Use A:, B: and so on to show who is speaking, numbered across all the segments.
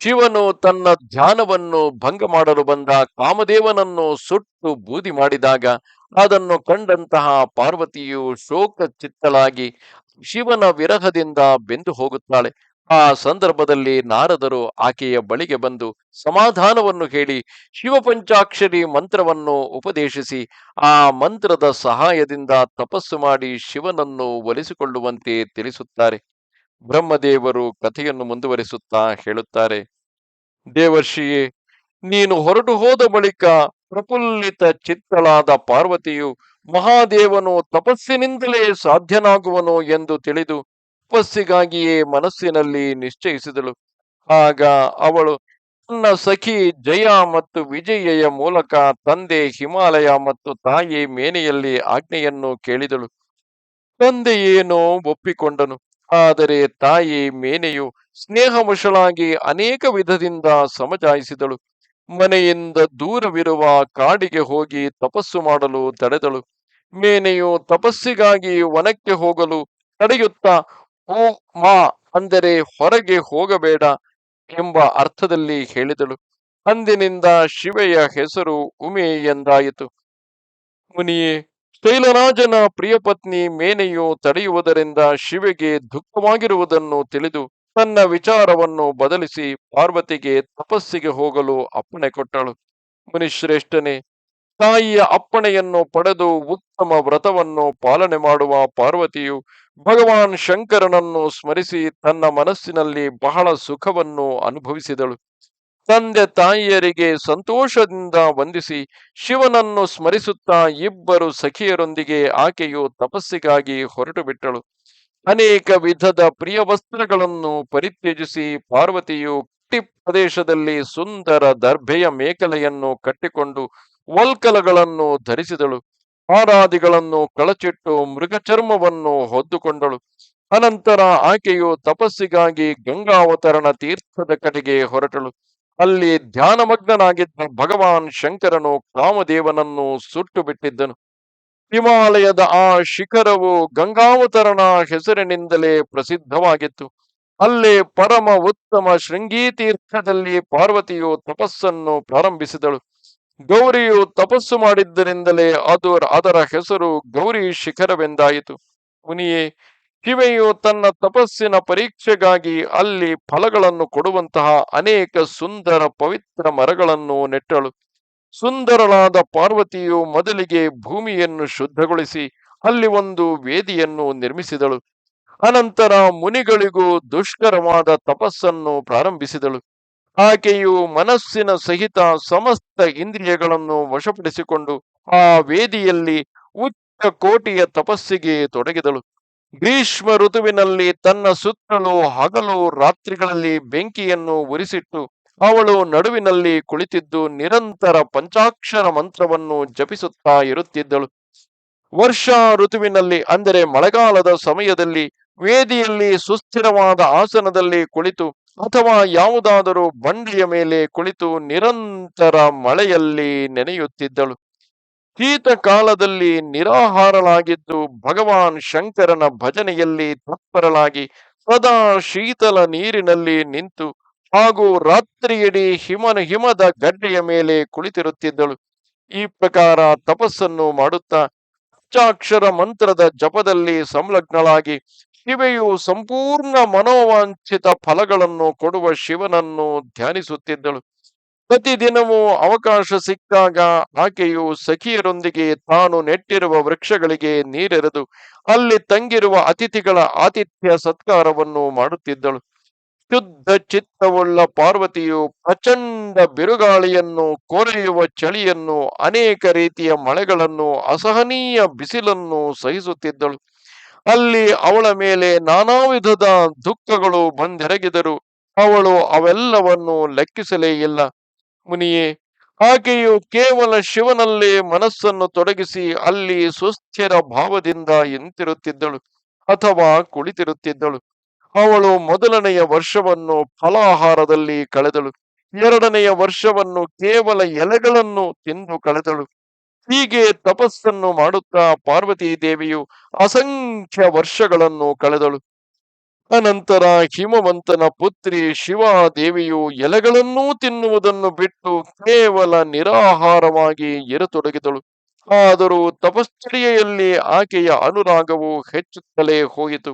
A: ಶಿವನು ತನ್ನ ಧ್ಯಾನವನ್ನು ಭಂಗ ಮಾಡಲು ಬಂದ ಕಾಮದೇವನನ್ನು ಸುಟ್ಟು ಬೂದಿ ಮಾಡಿದಾಗ ಅದನ್ನು ಕಂಡಂತಹ ಪಾರ್ವತಿಯು ಶೋಕ ಚಿತ್ತಳಾಗಿ ಶಿವನ ವಿರಹದಿಂದ ಬೆಂದು ಹೋಗುತ್ತಾಳೆ. ಆ ಸಂದರ್ಭದಲ್ಲಿ ನಾರದರು ಆಕೆಯ ಬಳಿಗೆ ಬಂದು ಸಮಾಧಾನವನ್ನು ಹೇಳಿ ಶಿವಪಂಚಾಕ್ಷರಿ ಮಂತ್ರವನ್ನು ಉಪದೇಶಿಸಿ, ಆ ಮಂತ್ರದ ಸಹಾಯದಿಂದ ತಪಸ್ಸು ಮಾಡಿ ಶಿವನನ್ನು ಒಲಿಸಿಕೊಳ್ಳುವಂತೆ ತಿಳಿಸುತ್ತಾರೆ. ಬ್ರಹ್ಮದೇವರು ಕಥೆಯನ್ನು ಮುಂದುವರಿಸುತ್ತಾ ಹೇಳುತ್ತಾರೆ, ದೇವರ್ಷಿಯೇ, ನೀನು ಹೊರಟು ಹೋದ ಬಳಿಕ ಪ್ರಫುಲ್ಲಿತ ಚಿತ್ತಳಾದ ಪಾರ್ವತಿಯು ಮಹಾದೇವನು ತಪಸ್ಸಿನಿಂದಲೇ ಸಾಧ್ಯನಾಗುವನು ಎಂದು ತಿಳಿದು ತಪಸ್ಸಿಗಾಗಿಯೇ ಮನಸ್ಸಿನಲ್ಲಿ ನಿಶ್ಚಯಿಸಿದಳು. ಆಗ ಅವಳು ತನ್ನ ಸಖಿ ಜಯ ಮತ್ತು ವಿಜಯೆಯ ಮೂಲಕ ತಂದೆ ಹಿಮಾಲಯ ಮತ್ತು ತಾಯಿ ಮೇನೆಯಲ್ಲಿ ಆಜ್ಞೆಯನ್ನು ಕೇಳಿದಳು. ತಂದೆಯೇನೋ ಒಪ್ಪಿಕೊಂಡನು. ಆದರೆ ತಾಯಿ ಮೇನೆಯು ಸ್ನೇಹವಶಳಾಗಿ ಅನೇಕ ವಿಧದಿಂದ ಸಮಜಾಯಿಸಿದಳು. ಮನೆಯಿಂದ ದೂರವಿರುವ ಕಾಡಿಗೆ ಹೋಗಿ ತಪಸ್ಸು ಮಾಡಲು ತಡೆದಳು. ಮೇನೆಯು ತಪಸ್ಸಿಗಾಗಿ ವನಕ್ಕೆ ಹೋಗಲು ತಡೆಯುತ್ತಾ ಓ ಮಾ, ಅಂದರೆ ಹೊರಗೆ ಹೋಗಬೇಡ ಎಂಬ ಅರ್ಥದಲ್ಲಿ ಹೇಳಿದಳು. ಅಂದಿನಿಂದ ಶಿವೆಯ ಹೆಸರು ಉಮೆ ಎಂದಾಯಿತು. ಮುನಿಯೇ ಶೈಲರಾಜನ ಪ್ರಿಯಪತ್ನಿ ಮೇನೆಯು ತಡೆಯುವುದರಿಂದ ಶಿವೆಗೆ ದುಃಖವಾಗಿರುವುದನ್ನು ತಿಳಿದು ತನ್ನ ವಿಚಾರವನ್ನು ಬದಲಿಸಿ ಪಾರ್ವತಿಗೆ ತಪಸ್ಸಿಗೆ ಹೋಗಲು ಅಪ್ಪಣೆ ಕೊಟ್ಟಳು. ಮುನಿಶ್ರೇಷ್ಠನೇ, ತಾಯಿಯ ಅಪ್ಪಣೆಯನ್ನು ಪಡೆದು ಉತ್ತಮ ವ್ರತವನ್ನು ಪಾಲನೆ ಮಾಡುವ ಪಾರ್ವತಿಯು ಭಗವಾನ್ ಶಂಕರನನ್ನು ಸ್ಮರಿಸಿ ತನ್ನ ಮನಸ್ಸಿನಲ್ಲಿ ಬಹಳ ಸುಖವನ್ನು ಅನುಭವಿಸಿದಳು. ತಂದೆ ತಾಯಿಯರಿಗೆ ಸಂತೋಷದಿಂದ ವಂದಿಸಿ ಶಿವನನ್ನು ಸ್ಮರಿಸುತ್ತಾ ಇಬ್ಬರು ಸಖಿಯರೊಂದಿಗೆ ಆಕೆಯು ತಪಸ್ಸಿಗಾಗಿ ಹೊರಟು ಬಿಟ್ಟಳು. ಅನೇಕ ವಿಧದ ಪ್ರಿಯ ವಸ್ತ್ರಗಳನ್ನು ಪರಿತ್ಯಜಿಸಿ ಪಾರ್ವತಿಯು ಕಟ್ಟಿ ಪ್ರದೇಶದಲ್ಲಿ ಸುಂದರ ದರ್ಭೆಯ ಮೇಕಲೆಯನ್ನು ಕಟ್ಟಿಕೊಂಡು ವಲ್ಕಲಗಳನ್ನು ಧರಿಸಿದಳು. ಆರಾದಿಗಳನ್ನು ಕಳಚಿಟ್ಟು ಮೃಗಚರ್ಮವನ್ನು ಹೊದ್ದುಕೊಂಡಳು. ಅನಂತರ ಆಕೆಯು ತಪಸ್ಸಿಗಾಗಿ ಗಂಗಾವತರಣ ತೀರ್ಥದ ಕಡೆಗೆ ಹೊರಟಳು. ಅಲ್ಲಿ ಧ್ಯಾನಮಗ್ನನಾಗಿದ್ದ ಭಗವಾನ್ ಶಂಕರನು ಕಾಮದೇವನನ್ನು ಸುಟ್ಟು ಬಿಟ್ಟಿದ್ದನು. ಹಿಮಾಲಯದ ಆ ಶಿಖರವು ಗಂಗಾವತರಣ ಹೆಸರಿನಿಂದಲೇ ಪ್ರಸಿದ್ಧವಾಗಿತ್ತು. ಅಲ್ಲೇ ಪರಮ ಉತ್ತಮ ಶೃಂಗೀತೀರ್ಥದಲ್ಲಿ ಪಾರ್ವತಿಯು ತಪಸ್ಸನ್ನು ಪ್ರಾರಂಭಿಸಿದಳು. ಗೌರಿಯು ತಪಸ್ಸು ಮಾಡಿದ್ದರಿಂದಲೇ ಅದು ಅದರ ಹೆಸರು ಗೌರಿ ಶಿಖರವೆಂದಾಯಿತು. ಮುನಿಯೇ ಶಿವೆಯು ತನ್ನ ತಪಸ್ಸಿನ ಪರೀಕ್ಷೆಗಾಗಿ ಅಲ್ಲಿ ಫಲಗಳನ್ನು ಕೊಡುವಂತಹ ಅನೇಕ ಸುಂದರ ಪವಿತ್ರ ಮರಗಳನ್ನು ನೆಟ್ಟಳು. ಸುಂದರಳಾದ ಪಾರ್ವತಿಯು ಮೊದಲಿಗೆ ಭೂಮಿಯನ್ನು ಶುದ್ಧಗೊಳಿಸಿ ಅಲ್ಲಿ ಒಂದು ವೇದಿಯನ್ನು ನಿರ್ಮಿಸಿದಳು. ಅನಂತರ ಮುನಿಗಳಿಗೂ ದುಷ್ಕರವಾದ ತಪಸ್ಸನ್ನು ಪ್ರಾರಂಭಿಸಿದಳು. ಆಕೆಯು ಮನಸ್ಸಿನ ಸಹಿತ ಸಮಸ್ತ ಇಂದ್ರಿಯಗಳನ್ನು ವಶಪಡಿಸಿಕೊಂಡು ಆ ವೇದಿಯಲ್ಲಿ ಉಚ್ಚ ಕೋಟಿಯ ತಪಸ್ಸಿಗೆ ತೊಡಗಿದಳು. ಗ್ರೀಷ್ಮ ಋತುವಿನಲ್ಲಿ ತನ್ನ ಸುತ್ತಲೂ ಹಗಲು ರಾತ್ರಿಗಳಲ್ಲಿ ಬೆಂಕಿಯನ್ನು ಉರಿಸಿಟ್ಟು ಅವಳು ನಡುವಿನಲ್ಲಿ ಕುಳಿತಿದ್ದು ನಿರಂತರ ಪಂಚಾಕ್ಷರ ಮಂತ್ರವನ್ನು ಜಪಿಸುತ್ತಾ ಇರುತ್ತಿದ್ದಳು. ವರ್ಷ ಋತುವಿನಲ್ಲಿ ಅಂದರೆ ಮಳೆಗಾಲದ ಸಮಯದಲ್ಲಿ ವೇದಿಯಲ್ಲಿ ಸುಸ್ಥಿರವಾದ ಆಸನದಲ್ಲಿ ಕುಳಿತು ಅಥವಾ ಯಾವುದಾದರೂ ಬಂಡೆಯ ಮೇಲೆ ಕುಳಿತು ನಿರಂತರ ಮಳೆಯಲ್ಲಿ ನೆನೆಯುತ್ತಿದ್ದಳು. ಶೀತ ಕಾಲದಲ್ಲಿ ನಿರಾಹಾರಳಾಗಿದ್ದು ಭಗವಾನ್ ಶಂಕರನ ಭಜನೆಯಲ್ಲಿ ತತ್ಪರಳಾಗಿ ಸದಾ ಶೀತಲ ನೀರಿನಲ್ಲಿ ನಿಂತು ಹಾಗೂ ರಾತ್ರಿಯಿಡೀ ಹಿಮನ ಹಿಮದ ಗಡ್ಡೆಯ ಮೇಲೆ ಕುಳಿತಿರುತ್ತಿದ್ದಳು. ಈ ಪ್ರಕಾರ ತಪಸ್ಸನ್ನು ಮಾಡುತ್ತಾ ಅಚ್ಚಾಕ್ಷರ ಮಂತ್ರದ ಜಪದಲ್ಲಿ ಸಂಲಗ್ನಳಾಗಿ ಶಿವೆಯು ಸಂಪೂರ್ಣ ಮನೋವಾಂಛಿತ ಫಲಗಳನ್ನು ಕೊಡುವ ಶಿವನನ್ನು ಧ್ಯಾನಿಸುತ್ತಿದ್ದಳು. ಪ್ರತಿದಿನವೂ ಅವಕಾಶ ಸಿಕ್ಕಾಗ ಆಕೆಯು ಸಖಿಯರೊಂದಿಗೆ ತಾನು ನೆಟ್ಟಿರುವ ವೃಕ್ಷಗಳಿಗೆ ನೀರೆರೆದು ಅಲ್ಲಿ ತಂಗಿರುವ ಅತಿಥಿಗಳ ಆತಿಥ್ಯ ಸತ್ಕಾರವನ್ನು ಮಾಡುತ್ತಿದ್ದಳು. ಶುದ್ಧ ಚಿತ್ತವುಳ್ಳ ಪಾರ್ವತಿಯು ಪ್ರಚಂಡ ಬಿರುಗಾಳಿಯನ್ನು, ಕೊರೆಯುವ ಚಳಿಯನ್ನು, ಅನೇಕ ರೀತಿಯ ಮಳೆಗಳನ್ನು, ಅಸಹನೀಯ ಬಿಸಿಲನ್ನು ಸಹಿಸುತ್ತಿದ್ದಳು. ಅಲ್ಲಿ ಅವಳ ಮೇಲೆ ನಾನಾ ವಿಧದ ದುಃಖಗಳು ಬಂದೆರಗಿದರು. ಅವಳು ಅವೆಲ್ಲವನ್ನು ಲೆಕ್ಕಿಸಲೇ ಇಲ್ಲ. ಮುನಿಯೇ, ಹಾಗೆಯೂ ಕೇವಲ ಶಿವನಲ್ಲೇ ಮನಸ್ಸನ್ನು ತೊಡಗಿಸಿ ಅಲ್ಲಿ ಸುಸ್ಥಿರ ಭಾವದಿಂದ ಎಂತಿರುತ್ತಿದ್ದಳು ಅಥವಾ ಕುಳಿತಿರುತ್ತಿದ್ದಳು. ಅವಳು ಮೊದಲನೆಯ ವರ್ಷವನ್ನು ಫಲಾಹಾರದಲ್ಲಿ ಕಳೆದಳು. ಎರಡನೆಯ ವರ್ಷವನ್ನು ಕೇವಲ ಎಲೆಗಳನ್ನು ತಿಂದು ಕಳೆದಳು. ಹೀಗೆ ತಪಸ್ಸನ್ನು ಮಾಡುತ್ತಾ ಪಾರ್ವತಿ ದೇವಿಯು ಅಸಂಖ್ಯ ವರ್ಷಗಳನ್ನು ಕಳೆದಳು. ಅನಂತರ ಹಿಮವಂತನ ಪುತ್ರಿ ಶಿವಾದೇವಿಯು ಎಲೆಗಳನ್ನೂ ತಿನ್ನುವುದನ್ನು ಬಿಟ್ಟು ಕೇವಲ ನಿರಾಹಾರವಾಗಿ ಇರತೊಡಗಿದಳು. ಆದರೂ ತಪಶ್ಚರ್ಯೆಯಲ್ಲಿ ಆಕೆಯ ಅನುರಾಗವು ಹೆಚ್ಚುತ್ತಲೇ ಹೋಯಿತು.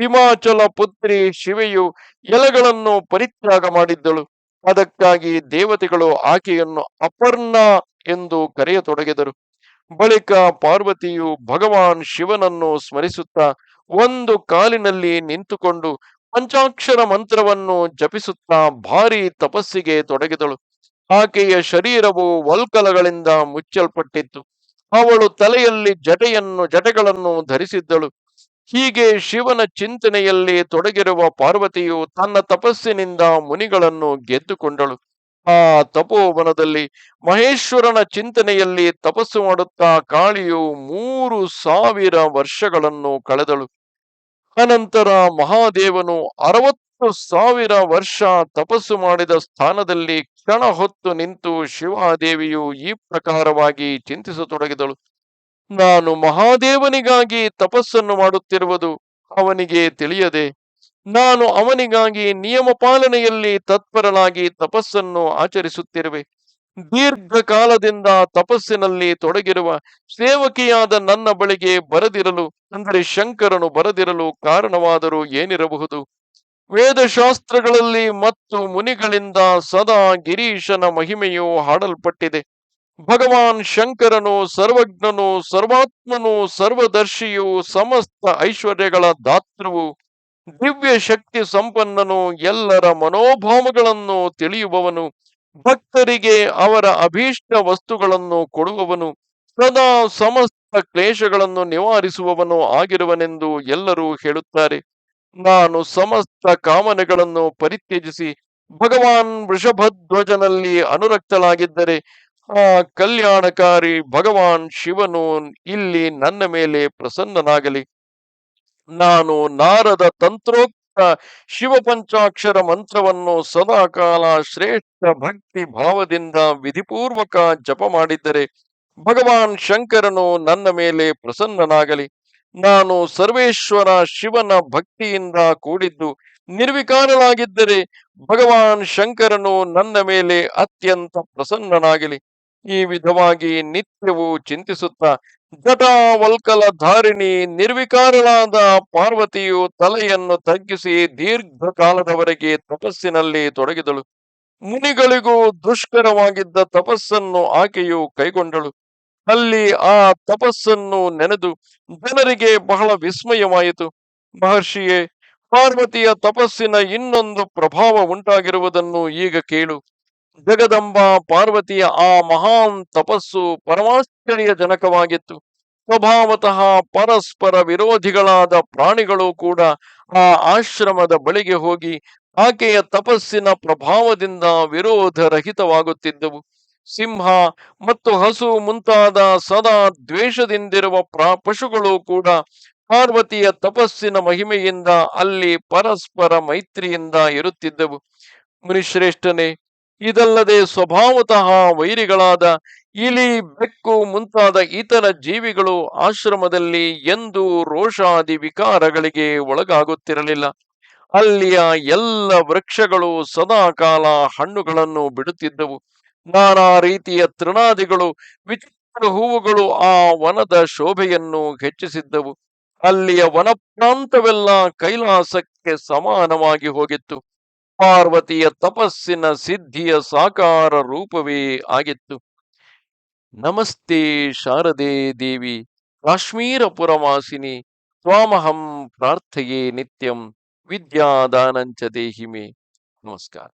A: ಹಿಮಾಚಲ ಪುತ್ರಿ ಶಿವೆಯು ಎಲೆಗಳನ್ನು ಪರಿತ್ಯಾಗ ಮಾಡಿದ್ದಳು. ಅದಕ್ಕಾಗಿ ದೇವತೆಗಳು ಆಕೆಯನ್ನು ಅಪರ್ಣ ಎಂದು ಕರೆಯತೊಡಗಿದರು. ಬಳಿಕ ಪಾರ್ವತಿಯು ಭಗವಾನ್ ಶಿವನನ್ನು ಸ್ಮರಿಸುತ್ತಾ ಒಂದು ಕಾಲಿನಲ್ಲಿ ನಿಂತುಕೊಂಡು ಪಂಚಾಕ್ಷರ ಮಂತ್ರವನ್ನು ಜಪಿಸುತ್ತಾ ಭಾರಿ ತಪಸ್ಸಿಗೆ ತೊಡಗಿದಳು. ಆಕೆಯ ಶರೀರವು ವಲ್ಕಲಗಳಿಂದ ಮುಚ್ಚಲ್ಪಟ್ಟಿತ್ತು. ಅವಳು ತಲೆಯಲ್ಲಿ ಜಟೆಯನ್ನು ಜಟೆಗಳನ್ನು ಧರಿಸಿದ್ದಳು. ಹೀಗೆ ಶಿವನ ಚಿಂತನೆಯಲ್ಲಿ ತೊಡಗಿರುವ ಪಾರ್ವತಿಯು ತನ್ನ ತಪಸ್ಸಿನಿಂದ ಮುನಿಗಳನ್ನು ಗೆದ್ದುಕೊಂಡಳು. ಆ ತಪೋವನದಲ್ಲಿ ಮಹೇಶ್ವರನ ಚಿಂತನೆಯಲ್ಲಿ ತಪಸ್ಸು ಮಾಡುತ್ತಾ ಕಾಳಿಯು ಮೂರು ಸಾವಿರ ವರ್ಷಗಳನ್ನು ಕಳೆದಳು. ಅನಂತರ ಮಹಾದೇವನು ಅರವತ್ತು ಸಾವಿರ ವರ್ಷ ತಪಸ್ಸು ಮಾಡಿದ ಸ್ಥಾನದಲ್ಲಿ ಕ್ಷಣ ಹೊತ್ತು ನಿಂತು ಶಿವಾದೇವಿಯು ಈ ಪ್ರಕಾರವಾಗಿ ಚಿಂತಿಸತೊಡಗಿದಳು. ನಾನು ಮಹಾದೇವನಿಗಾಗಿ ತಪಸ್ಸನ್ನು ಮಾಡುತ್ತಿರುವುದು ಅವನಿಗೆ ತಿಳಿಯದೆ, ನಾನು ಅವನಿಗಾಗಿ ನಿಯಮ ಪಾಲನೆಯಲ್ಲಿ ತತ್ಪರನಾಗಿ ತಪಸ್ಸನ್ನು ಆಚರಿಸುತ್ತಿರುವೆ. ದೀರ್ಘಕಾಲದಿಂದ ತಪಸ್ಸಿನಲ್ಲಿ ತೊಡಗಿರುವ ಸೇವಕಿಯಾದ ನನ್ನ ಬಳಿಗೆ ಬರದಿರಲು, ಅಂದರೆ ಶಂಕರನು ಬರದಿರಲು ಕಾರಣವಾದರೂ ಏನಿರಬಹುದು? ವೇದಶಾಸ್ತ್ರಗಳಲ್ಲಿ ಮತ್ತು ಮುನಿಗಳಿಂದ ಸದಾ ಗಿರೀಶನ ಮಹಿಮೆಯು ಹಾಡಲ್ಪಟ್ಟಿದೆ. ಭಗವಾನ್ ಶಂಕರನು, ಸರ್ವಜ್ಞನು, ಸರ್ವಾತ್ಮನು, ಸರ್ವದರ್ಶಿಯು, ಸಮಸ್ತ ಐಶ್ವರ್ಯಗಳ ದಾತೃವು ದಿವ್ಯ ಶಕ್ತಿ ಸಂಪನ್ನನು, ಎಲ್ಲರ ಮನೋಭಾವಗಳನ್ನು ತಿಳಿಯುವವನು. ಭಕ್ತರಿಗೆ ಅವರ ಅಭೀಷ್ಟ ವಸ್ತುಗಳನ್ನು ಕೊಡುವವನು ಸದಾ ಸಮಸ್ತ ಕ್ಲೇಶಗಳನ್ನು ನಿವಾರಿಸುವವನು ಆಗಿರುವನೆಂದು ಎಲ್ಲರೂ ಹೇಳುತ್ತಾರೆ. ನಾನು ಸಮಸ್ತ ಕಾಮನೆಗಳನ್ನು ಪರಿತ್ಯಜಿಸಿ ಭಗವಾನ್ ವೃಷಭಧ್ವಜನಲ್ಲಿ ಅನುರಕ್ತಲಾಗಿದ್ದರೆ ಆ ಕಲ್ಯಾಣಕಾರಿ ಭಗವಾನ್ ಶಿವನು ಇಲ್ಲಿ ನನ್ನ ಮೇಲೆ ಪ್ರಸನ್ನನಾಗಲಿ. ನಾನು ನಾರದ ತಂತ್ರೋಕ್ತ ಶಿವ ಪಂಚಾಕ್ಷರ ಮಂತ್ರವನ್ನು ಸದಾಕಾಲ ಶ್ರೇಷ್ಠ ಭಕ್ತಿ ಭಾವದಿಂದ ವಿಧಿಪೂರ್ವಕ ಜಪ ಮಾಡಿದ್ದರೆ ಭಗವಾನ್ ಶಂಕರನು ನನ್ನ ಮೇಲೆ ಪ್ರಸನ್ನನಾಗಲಿ. ನಾನು ಸರ್ವೇಶ್ವರ ಶಿವನ ಭಕ್ತಿಯಿಂದ ಕೂಡಿದ್ದು ನಿರ್ವಿಕಾರನಾಗಿದ್ದರೆ ಭಗವಾನ್ ಶಂಕರನು ನನ್ನ ಮೇಲೆ ಅತ್ಯಂತ ಪ್ರಸನ್ನನಾಗಲಿ. ಈ ವಿಧವಾಗಿ ನಿತ್ಯವೂ ಚಿಂತಿಸುತ್ತಾ ಜಟಾವಲ್ಕಲ ಧಾರಿಣಿ ನಿರ್ವಿಕಾರಳಾದ ಪಾರ್ವತಿಯು ತಲೆಯನ್ನು ತಗ್ಗಿಸಿ ದೀರ್ಘಕಾಲದವರೆಗೆ ತಪಸ್ಸಿನಲ್ಲಿ ತೊಡಗಿದಳು. ಮುನಿಗಳಿಗೂ ದುಷ್ಕರವಾಗಿದ್ದ ತಪಸ್ಸನ್ನು ಆಕೆಯು ಕೈಗೊಂಡಳು. ಅಲ್ಲಿ ಆ ತಪಸ್ಸನ್ನು ನೆನೆದು ಜನರಿಗೆ ಬಹಳ ವಿಸ್ಮಯವಾಯಿತು. ಮಹರ್ಷಿಯೇ, ಪಾರ್ವತಿಯ ತಪಸ್ಸಿನ ಇನ್ನೊಂದು ಪ್ರಭಾವ ಉಂಟಾಗಿರುವುದನ್ನು ಈಗ ಕೇಳು. ಜಗದಂಬ ಪಾರ್ವತಿಯ ಆ ಮಹಾನ್ ತಪಸ್ಸು ಪರಮಾಶ್ಚರ್ಯಜನಕವಾಗಿತ್ತು ಸ್ವಭಾವತಃ ಪರಸ್ಪರ ವಿರೋಧಿಗಳಾದ ಪ್ರಾಣಿಗಳು ಕೂಡ ಆ ಆಶ್ರಮದ ಬಳಿಗೆ ಹೋಗಿ ಆಕೆಯ ತಪಸ್ಸಿನ ಪ್ರಭಾವದಿಂದ ವಿರೋಧರಹಿತವಾಗುತ್ತಿದ್ದವು. ಸಿಂಹ ಮತ್ತು ಹಸು ಮುಂತಾದ ಸದಾ ದ್ವೇಷದಿಂದಿರುವ ಪ್ರ ಪಶುಗಳು ಕೂಡ ಪಾರ್ವತಿಯ ತಪಸ್ಸಿನ ಮಹಿಮೆಯಿಂದ ಅಲ್ಲಿ ಪರಸ್ಪರ ಮೈತ್ರಿಯಿಂದ ಇರುತ್ತಿದ್ದವು. ಮುನಿಶ್ರೇಷ್ಠನೇ ಇದಲ್ಲದೆ ಸ್ವಭಾವತಃ ವೈರಿಗಳಾದ ಇಲಿ ಬೆಕ್ಕು ಮುಂತಾದ ಇತರ ಜೀವಿಗಳು ಆಶ್ರಮದಲ್ಲಿ ಎಂದು ರೋಷಾದಿ ವಿಕಾರಗಳಿಗೆ ಒಳಗಾಗುತ್ತಿರಲಿಲ್ಲ. ಅಲ್ಲಿಯ ಎಲ್ಲ ವೃಕ್ಷಗಳು ಸದಾಕಾಲ ಹಣ್ಣುಗಳನ್ನು ಬಿಡುತ್ತಿದ್ದವು. ನಾನಾ ರೀತಿಯ ತೃಣಾದಿಗಳು, ವಿಚಿತ್ರ ಹೂವುಗಳು ಆ ವನದ ಶೋಭೆಯನ್ನು ಹೆಚ್ಚಿಸಿದ್ದವು. ಅಲ್ಲಿಯ ವನಪ್ರಾಂತವೆಲ್ಲ ಕೈಲಾಸಕ್ಕೆ ಸಮಾನವಾಗಿ ಹೋಗಿತ್ತು. ಪಾರ್ವತಿಯ ತಪಸ್ಸಿನ ಸಿದ್ಧಿಯ ಸಾಕಾರ ರೂಪವೇ ಆಗಿತ್ತು. ನಮಸ್ತೆ ಶಾರದೆ ದೇವಿ, ಕಾಶ್ಮೀರ ಪುರವಾಸಿನಿ, ತ್ವಾಮಹಂ ಪ್ರಾರ್ಥಯೇ ನಿತ್ಯಂ, ವಿದ್ಯಾದಾನಂಚ ದೇಹಿಮೆ. ನಮಸ್ಕಾರ.